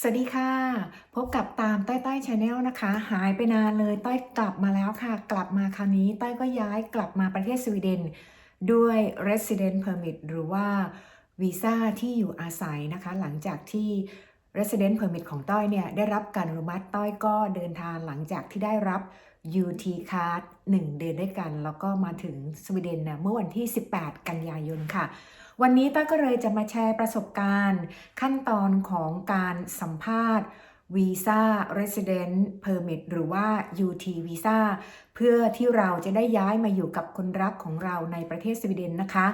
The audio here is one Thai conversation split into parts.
สวัสดีค่ะ พบกับตามต้อยต้ยชาแนลนะคะ หายไปนานเลยต้ยกลับมาแล้วค่ะ กลับมาคราวนี้ต้ยก็ย้ายกลับมาประเทศสวีเดน ด้วย resident permit หรือว่าวีซ่าที่อยู่อาศัยนะคะ หลังจากที่ resident permit ของต้อยเนี่ย ได้รับการอนุมัติต้อยก็เดินทางหลังจากที่ได้รับ UT card 1 เดือนด้วยกัน แล้วก็มาถึงสวีเดนนะเมื่อวันที่ 18 กันยายนค่ะ วันนี้ต้อยก็เลยจะมาแชร์ประสบการณ์ ขั้นตอนของการสัมภาษณ์วีซ่า Resident Permit หรือว่า UT Visa เพื่อที่เราจะได้ย้ายมาอยู่กับคนรักของเราในประเทศสวีเดนนะคะ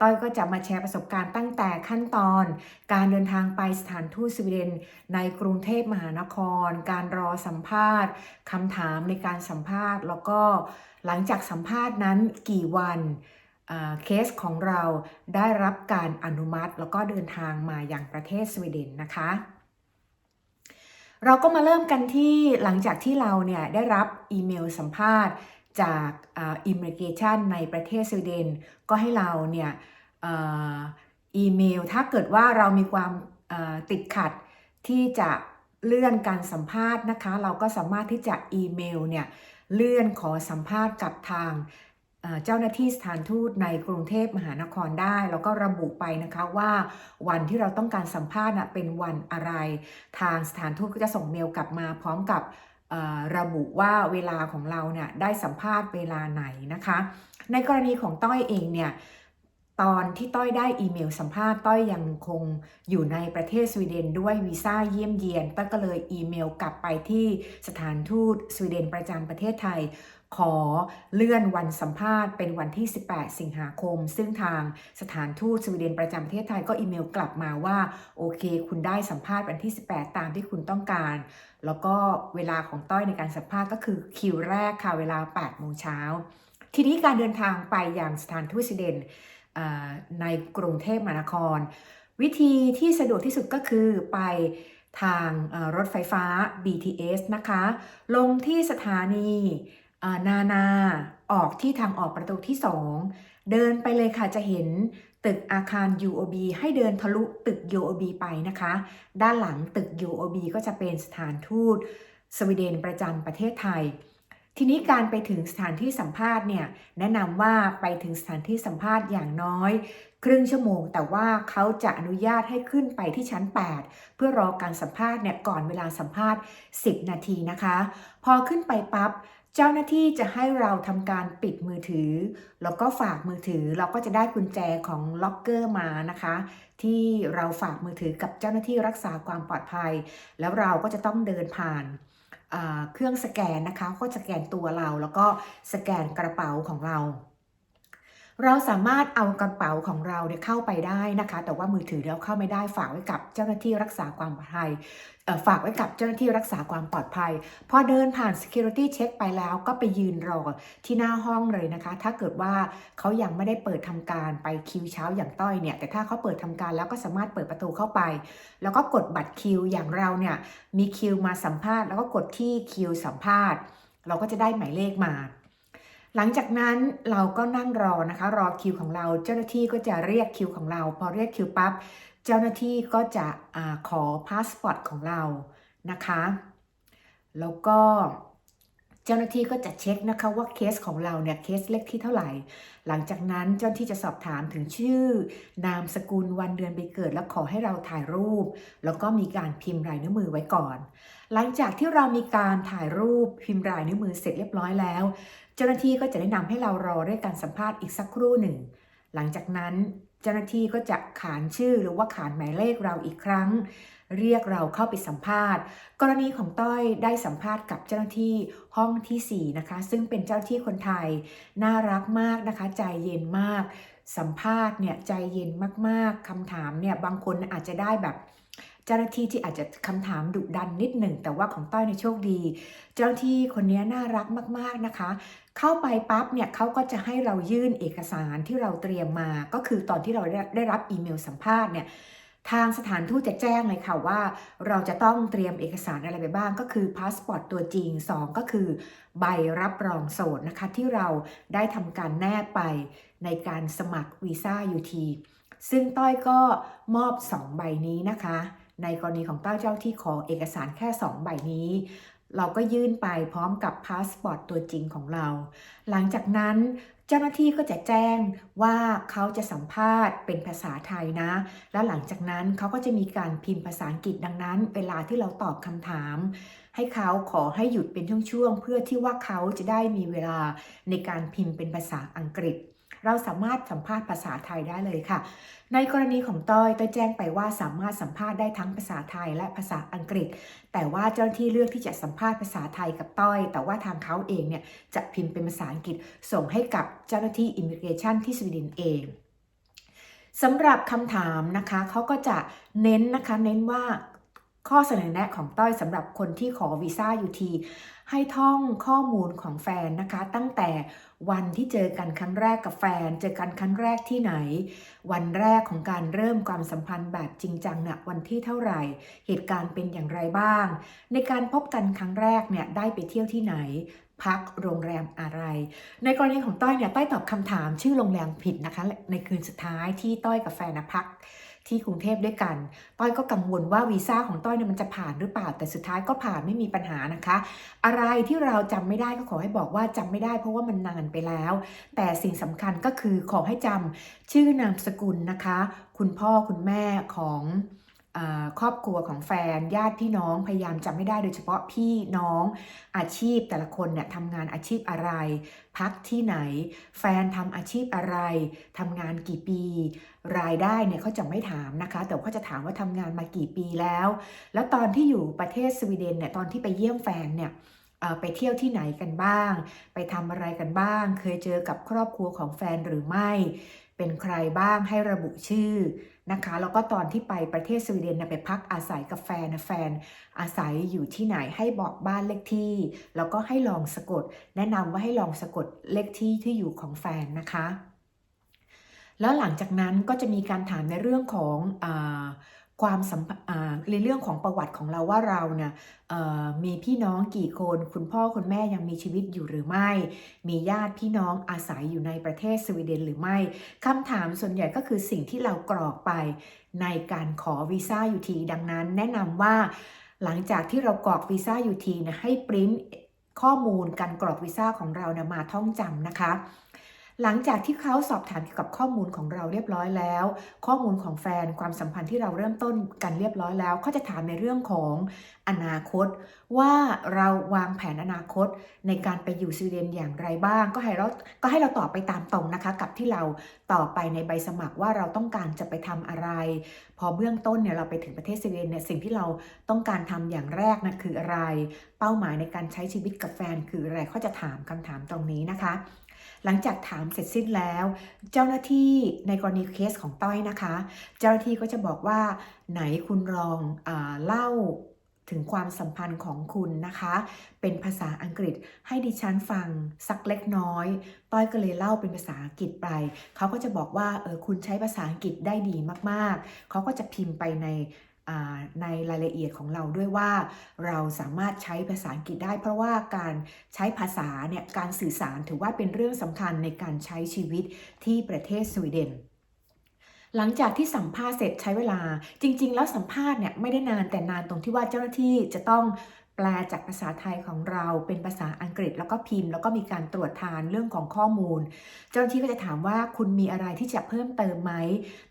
ต้อยก็จะมาแชร์ประสบการณ์ตั้งแต่ขั้นตอน การเดินทางไปสถานทูตสวีเดน ในกรุงเทพมหานคร การรอสัมภาษณ์คำถามในการสัมภาษณ์ แล้วก็หลังจากสัมภาษณ์นั้นกี่วัน เคสของเราได้รับการอนุมัติแล้วก็เดินทางมาอย่างประเทศสวีเดนนะคะ เราก็มาเริ่มกันที่หลังจากที่เราเนี่ยได้รับอีเมลสัมภาษณ์จากอิมเมกชันในประเทศสวีเดน ก็ให้เราเนี่ยอ,อีเมลถ้าเกิดว่าเรามีความติดขัดที่จะเลื่อนการสัมภาษณ์นะคะ เราก็สามารถที่จะอีเมลเนี่ยเลื่อนขอสัมภาษณ์กับทาง เจ้าหน้าที่สถานทูตในกรุงเทพมหานครได้ แล้วก็ระบุไปนะคะว่าวันที่เราต้องการสัมภาษณ์เป็นวันอะไร ทางสถานทูตก็จะส่งเมลกลับมาพร้อมกับระบุว่าเวลาของเราเนี่ยได้สัมภาษณ์เวลาไหนนะคะ ในกรณีของต้อยเองเนี่ย ตอนที่ต้อยได้อีเมลสัมภาษณ์ต้อยยังคงอยู่ในประเทศสวีเดนด้วยวีซ่าเยี่ยมเยียนต้อยก็เลยอีเมลกลับไปที่สถานทูตสวีเดนประจำประเทศไทย ขอเลื่อนวันสัมภาษณ์เป็นวันที่ 18 สิงหาคม ซึ่งทางสถานทูตสวีเดนประจำประเทศไทยก็อีเมลกลับมาว่า โอเค คุณได้สัมภาษณ์วันที่ 18 ตามที่คุณต้องการ แล้วก็เวลาของต้อยในการสัมภาษณ์ก็คือคิวแรกค่ะเวลา8โมงเช้าทีนี้การเดินทางไปยังสถานทูตสวีเดน ในกรุงเทพมหานคร วิธีที่สะดวกที่สุดก็คือไปทางรถไฟฟ้า BTS นะคะ ลงที่สถานีนานาออกที่ทางออกประตูที่ 2 เดินไปเลยค่ะจะเห็นตึกอาคาร UOB ให้เดินทะลุตึก UOB ไปนะคะ ด้านหลังตึก UOB ก็จะเป็นสถานทูตสวีเดนประจำประเทศไทย ทีนี้การไปถึงสถานที่สัมภาษณ์เนี่ยแนะนำว่าไปถึงสถานที่สัมภาษณ์อย่างน้อย ครึ่งชั่วโมง แต่ว่าเขาจะอนุญาตให้ขึ้นไปที่ชั้น 8 เพื่อรอการสัมภาษณ์เนี่ยก่อนเวลาสัมภาษณ์ 10 นาทีนะคะ พอขึ้นไปปั๊บเจ้าหน้าที่จะให้เราทำการปิดมือถือ แล้วก็ฝากมือถือเราก็จะได้กุญแจของล็อกเกอร์มานะคะ ที่เราฝากมือถือกับเจ้าหน้าที่รักษาความปลอดภัย แล้วเราก็จะต้องเดินผ่าน เครื่องสแกนนะคะ ก็สแกนตัวเราแล้วก็สแกนกระเป๋าของเรา เราสามารถเอากระเป๋าของเราเนี่ยเข้าไปได้นะคะ แต่ว่ามือถือเราเข้าไม่ได้ฝากไว้กับเจ้าหน้าที่รักษาความปลอดภัยฝากไว้กับเจ้าหน้าที่รักษาความปลอดภัย พอเดินผ่าน security check ไปแล้วก็ไปยืนรอที่หน้าห้องเลยนะคะ ถ้าเกิดว่าเขายังไม่ได้เปิดทำการไปคิวเช้าอย่างต้อยเนี่ย แต่ถ้าเขาเปิดทำการแล้วก็สามารถเปิดประตูเข้าไป แล้วก็กดบัตรคิวอย่างเราเนี่ยมีคิวมาสัมภาษณ์ แล้วก็กดที่คิวสัมภาษณ์ เราก็จะได้หมายเลขมา หลังจากนั้นเราก็นั่งรอนะคะ รอคิวของเรา เจ้าหน้าที่ก็จะเรียกคิวของเรา พอเรียกคิวปั๊บเจ้าหน้าที่ก็จะอขอพาสปอร์ตของเรานะคะ แล้วก็ เจ้าหน้าที่ก็จะเช็คนะคะว่าเคสของเราเนี่ยเคสเลขที่เท่าไหร่ หลังจากนั้นเจ้าหน้าที่จะสอบถามถึงชื่อ นามสกุลวันเดือนปีเกิด แล้วขอให้เราถ่ายรูป แล้วก็มีการพิมพ์ลายนิ้วมือไว้ก่อน หลังจากที่เรามีการถ่ายรูปพิมพ์ลายนิ้วมือเสร็จเรียบร้อยแล้ว เจ้าหน้าที่ก็จะแนะนำให้เรารอด้วยการสัมภาษณ์อีกสักครู่หนึ่ง หลังจากนั้น เจ้าหน้าที่ก็จะขานชื่อหรือว่าขานหมายเลขเราอีกครั้ง เรียกเราเข้าไปสัมภาษณ์ กรณีของต้อยได้สัมภาษณ์กับเจ้าหน้าที่ห้องทีสี่4 นะคะ ซึ่งเป็นเจ้าหน้าที่คนไทย น่ารักมากนะคะ ใจเย็นมาก สัมภาษณ์เนี่ยใจเย็นมากๆคำถามเนี่ยบางคนอาจจะได้แบบเจ้าหน้าที่ที่อาจจะคำถามดุดันนิดหนึ่ง แต่ว่าของต้อยในโชคดี เจ้าหน้าที่คนนี้น่ารักมาก ๆนะคะ เข้าไปปั๊บเนี่ยเขาก็จะให้เรายื่นเอกสารที่เราเตรียมมา ก็คือตอนที่เราได้ไดรับอีเมลสัมภาษณ์เนี่ยทางสถานทูตจะแจ้งเลยค่ะว่าเราจะต้องเตรียมเอกสารอะไรไปบ้างก็คือพาสปอร์ตตัวจริง 2 ก็คือใบรับรองโสดนะคะ ที่เราได้ทำการแนบไปในการสมัครวีซ่า UT ซึ่งต้อยก็มอบ 2 ใบนี้นะคะ ในกรณีของเต้าเจ้าที่ขอเอกสารแค่ 2 ใบนี้ เราก็ยื่นไปพร้อมกับพาสปอร์ตตัวจริงของเรา หลังจากนั้นเจ้าหน้าที่ก็จะแจ้งว่าเขาจะสัมภาษณ์เป็นภาษาไทยนะ แล้วหลังจากนั้นเขาก็จะมีการพิมพ์ภาษาอังกฤษดังนั้น เวลาที่เราตอบคำถาม ให้เขาขอให้หยุดเป็นช่วงๆเพื่อที่ว่าเขาจะได้มีเวลาในการพิมพ์เป็นภาษาอังกฤษ เราสามารถสัมภาษณ์ภาษาไทยได้เลยค่ะ ในกรณีของต้อยต้อยแจ้งไปว่าสามารถสัมภาษณ์ได้ทั้งภาษาไทยและภาษาอังกฤษ แต่ว่าเจ้าหน้าที่เลือกที่จะสัมภาษณ์ภาษาไทยกับต้อย แต่ว่าทางเขาเองเนี่ยจะพิมพ์เป็นภาษาอังกฤษ ส่งให้กับเจ้าหน้าที่อิมิเกรชันที่สวีเดนเองสำหรับคำถามนะคะเขาก็จะเน้นนะคะเน้นว่า ข้อเสนอแนะของต้อยสำหรับคนที่ขอวีซ่ายูทีให้ท่องข้อมูลของแฟนนะคะ ตั้งแต่วันที่เจอกันครั้งแรกกับแฟน เจอกันครั้งแรกที่ไหน วันแรกของการเริ่มความสัมพันธ์แบบจริงจังนะ่ะวันที่เท่าไหร่ เหตุการณ์เป็นอย่างไรบ้าง ในการพบกันครั้งแรกเนี่ยได้ไปเที่ยวที่ไหน พักโรงแรมอะไร ในกรณีของต้อยเนี่ยต้อยตอบคำถามชื่อโรงแรมผิดนะคะ ในคืนสุดท้ายที่ต้อยกับแฟนนะพัก ที่กรุงเทพด้วยกัน ต้อยก็กังวลว่าวีซ่าของต้อยเนี่ยมันจะผ่านหรือเปล่า แต่สุดท้ายก็ผ่านไม่มีปัญหานะคะ อะไรที่เราจำไม่ได้ก็ขอให้บอกว่าจำไม่ได้ เพราะว่ามันนานไปแล้ว แต่สิ่งสำคัญก็คือขอให้จำชื่อนามสกุลนะคะ คุณพ่อคุณแม่ของ ครอบครัวของแฟนญาติพี่น้องพยายามจำไม่ได้โดยเฉพาะพี่น้องอาชีพแต่ละคนเนี่ยทำงานอาชีพอะไร พักที่ไหน แฟนทำอาชีพอะไรทำงานกี่ปี รายได้เนี่ยเขาจะไม่ถามนะคะ แต่เขาจะถามว่าทำงานมากี่ปีแล้ว แล้วตอนที่อยู่ประเทศสวีเดนเนี่ยตอนที่ไปเยี่ยมแฟนเนี่ยไปเที่ยวที่ไหนกันบ้าง ไปทำอะไรกันบ้าง เคยเจอกับครอบครัวของแฟนหรือไม่ เป็นใครบ้างให้ระบุชื่อ นะคะแล้วก็ตอนที่ไปประเทศสวีเดนนะไปพักอาศัยกับแฟนนะแฟน อาศัยอยู่ที่ไหนให้บอกบ้านเลขที่ แล้วก็ให้ลองสะกด แนะนำว่าให้ลองสะกดเลขที่ที่อยู่ของแฟนนะคะ แล้วหลังจากนั้นก็จะมีการถามในเรื่องของอ ความสัมพันธ์อ่าในเรื่องของประวัติของเราว่าเราเนี่ยมีพี่น้องกี่คน คุณพ่อคุณแม่ยังมีชีวิตอยู่หรือไม่ มีญาติพี่น้องอาศัยอยู่ในประเทศสวีเดนหรือไม่คำถามส่วนใหญ่ก็คือสิ่งที่เรากรอกไปในการขอวีซ่าอยู่ทีดังนั้น แนะนำว่าหลังจากที่เรากรอกวีซ่าอยู่ทีนะให้ปริ้นข้อมูลการกรอกวีซ่าของเรานะมาท่องจำนะคะ หลังจากที่เขาสอบถามเกี่ยวกับข้อมูลของเราเรียบร้อยแล้ว ข้อมูลของแฟนความสัมพันธ์ที่เราเริ่มต้นกันเรียบร้อยแล้วเขาจะถามในเรื่องของอนาคต ว่าเราวางแผนอนาคตในการไปอยู่สวีเดนอย่างไรบ้าง ก็ให้เราก็ให้เราตอบไปตามตรงนะคะ กับที่เราตอบไปในใบสมัครว่าเราต้องการจะไปทำอะไร พอเบื้องต้นเนี่ยเราไปถึงประเทศสวีเดนเนี่ยสิ่งที่เราต้องการทำอย่างแรกนะคืออะไร เป้าหมายในการใช้ชีวิตกับแฟนคืออะไรเขาจะถามคำถามตรงนี้นะคะ หลังจากถามเสร็จสิ้นแล้ว เจ้าหน้าที่ในกรณีเคสของต้อยนะคะ เจ้าหน้าที่ก็จะบอกว่าไหนคุณลองอเล่าถึงความสัมพันธ์ของคุณนะคะ เป็นภาษาอังกฤษให้ดิฉันฟังสักเล็กน้อย ต้อยก็เลยเล่าเป็นภาษาอังกฤษไปเขาก็จะบอกว่าเออคุณใช้ภาษาอังกฤษได้ดีมากๆ เขาก็จะพิมพ์ไปใน ในรายละเอียดของเราด้วยว่าเราสามารถใช้ภาษาอังกฤษได้ เพราะว่าการใช้ภาษาเนี่ยการสื่อสารถือว่าเป็นเรื่องสำคัญในการใช้ชีวิตที่ประเทศสวีเดนหลังจากที่สัมภาษณ์เสร็จใช้เวลา จริง ๆ แล้วสัมภาษณ์เนี่ยไม่ได้นานแต่นานตรงที่ว่าเจ้าหน้าที่จะต้อง แปลจากภาษาไทยของเราเป็นภาษาอังกฤษแล้วก็พิมพ์ แล้วก็มีการตรวจทานเรื่องของข้อมูล เจ้าหน้าที่ก็จะถามว่าคุณมีอะไรที่จะเพิ่มเติมไหม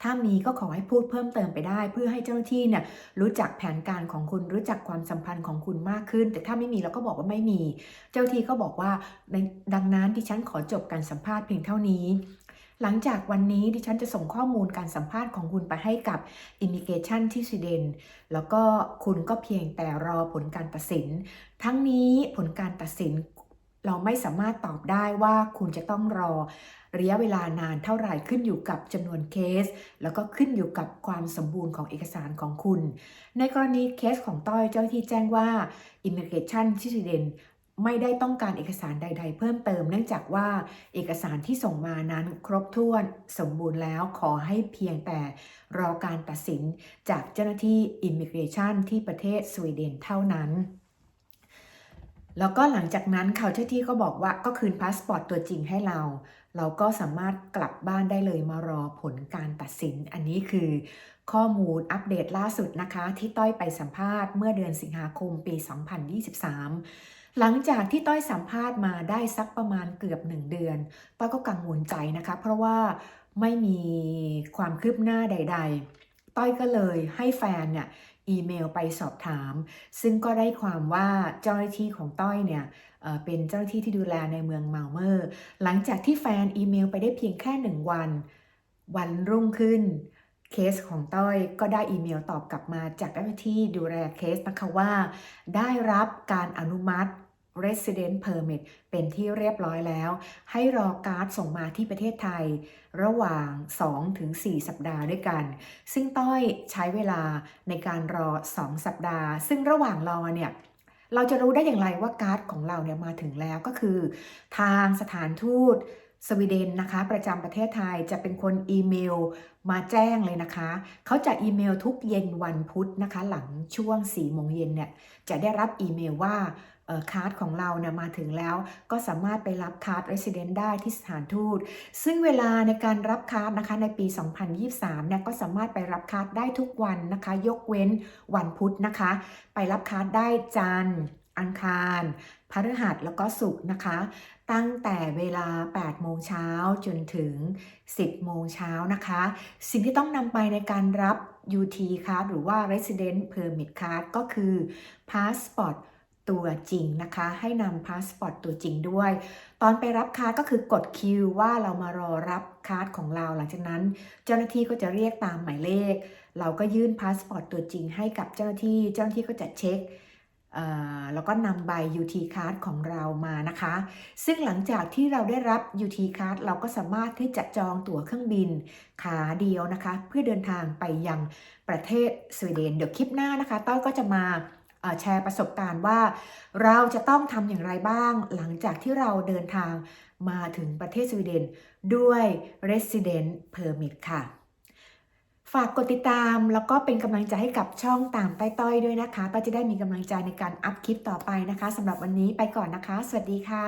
ถ้ามีก็ขอให้พูดเพิ่มเติมไปได้ เพื่อให้เจ้าหน้าที่เนี่ยรู้จักแผนการของคุณรู้จักความสัมพันธ์ของคุณมากขึ้น แต่ถ้าไม่มีเราก็บอกว่าไม่มี เจ้าหน้าที่ก็บอกว่าดังนั้นดิฉันขอจบการสัมภาษณ์เพียงเท่านี้ หลังจากวันนี้ดิฉันจะส่งข้อมูลการสัมภาษณ์ของคุณไปให้กับ Immigration ที่สวีเดน แล้วก็คุณก็เพียงแต่รอผลการตัดสิน ทั้งนี้ผลการตัดสินเราไม่สามารถตอบได้ว่าคุณจะต้องรอระยะเวลานานเท่าไหร่ขึ้นอยู่กับจำนวนเคส แล้วก็ขึ้นอยู่กับความสมบูรณ์ของเอกสารของคุณ ในกรณีเคสของต้อยเจ้าหน้าที่แจ้งว่า Immigration ที่สวีเดน ไม่ได้ต้องการเอกสารใด ๆ เพิ่มเติมเนื่องจากว่าเอกสารที่ส่งมานั้นครบถ้วนสมบูรณ์แล้วขอให้เพียงแต่รอการตัดสินจากเจ้าหน้าที่ Immigration ที่ประเทศสวีเดนเท่านั้น แล้วก็หลังจากนั้นเขาเจ้าที่ก็บอกว่าก็คืนพาสปอร์ตตัวจริงให้เรา เราก็สามารถกลับบ้านได้เลยมารอผลการตัดสิน อันนี้คือข้อมูลอัปเดตล่าสุดนะคะ ที่ต้อยไปสัมภาษณ์เมื่อเดือนสิงหาคมปี 2023 หลังจากที่ต้อยสัมภาษณ์มาได้สักประมาณเกือบหนึ่งเดือนต้อยก็กังวลใจนะคะ เพราะว่าไม่มีความคืบหน้าใด ๆ ต้อยก็เลยให้แฟนเนี่ยอีเมลไปสอบถาม ซึ่งก็ได้ความว่าเจ้าหน้าที่ของต้อยเนี่ยเอ่อเป็นเจ้าหน้าที่ที่ดูแลในเมืองเมาเมอร์ หลังจากที่แฟนอีเมลไปได้เพียงแค่หนึ่งวัน วันรุ่งขึ้นเคสของต้อยก็ได้อีเมลตอบกลับมาจากเจ้าหน้าที่ดูแลเคสนะคะว่า ได้รับการอนุมัติ Resident Permit เป็นที่เรียบร้อยแล้ว ให้รอการ์ดส่งมาที่ประเทศไทย ระหว่าง 2-4 สัปดาห์ด้วยกัน ซึ่งต้อยใช้เวลาในการรอ 2 สัปดาห์ ซึ่งระหว่างรอเนี่ยเราจะรู้ได้อย่างไรว่าการ์ดของเราเนี่ยมาถึงแล้วก็คือ ทางสถานทูต สวีเดนนะคะ ประจำประเทศไทยจะเป็นคนอีเมลมาแจ้งเลยนะคะ เขาจะอีเมลทุกเย็นวันพุธนะคะ หลังช่วง4โมงเย็นเนี่ยจะได้รับอีเมลว่าเอ่อการ์ดของเราเนี่ยมาถึงแล้วก็สามารถไปรับการ์ด Resident ได้ที่สถานทูต ซึ่งเวลาในการรับการ์ดนะคะในปี 2023เนี่ยก็สามารถไปรับการ์ดได้ทุกวันนะคะ ยกเว้นวันพุธนะคะ ไปรับการ์ดได้จันทร์อังคาร พฤหัสแล้วก็ศุกร์นะคะ ตั้งแต่เวลา 8 โมงเช้าจนถึง 10 โมงเช้านะคะ สิ่งที่ต้องนำไปในการรับ UT card หรือว่า Resident Permit card ก็คือ Passport ตัวจริงนะคะ ให้นำพาสปอร์ตตัวจริงด้วย ตอนไปรับคาร์ดก็คือกดคิวว่าเรามารอรับคาร์ดของเรา หลังจากนั้น เจ้าหน้าที่ก็จะเรียกตามหมายเลข เราก็ยื่นพาสปอร์ตตัวจริงให้กับเจ้าหน้าที่ เจ้าหน้าที่ก็จะเช็ค แล้วก็นำใบ UT card ของเรามานะคะ ซึ่งหลังจากที่เราได้รับ UT card เราก็สามารถที่จะจองตั๋วเครื่องบินขาเดียวนะคะ เพื่อเดินทางไปยังประเทศสวีเดน เดี๋ยวคลิปหน้านะคะ ต้อยก็จะมาแชร์ประสบการณ์ว่า เราจะต้องทำอย่างไรบ้าง หลังจากที่เราเดินทางมาถึงประเทศสวีเดนด้วย Resident Permit ค่ะ ฝากกดติดตามแล้วก็เป็นกำลังใจให้กับช่องตามป้าต้อยด้วยนะคะป้าจะได้มีกำลังใจในการอัพคลิปต่อไปนะคะสำหรับวันนี้ไปก่อนนะคะ สวัสดีค่ะ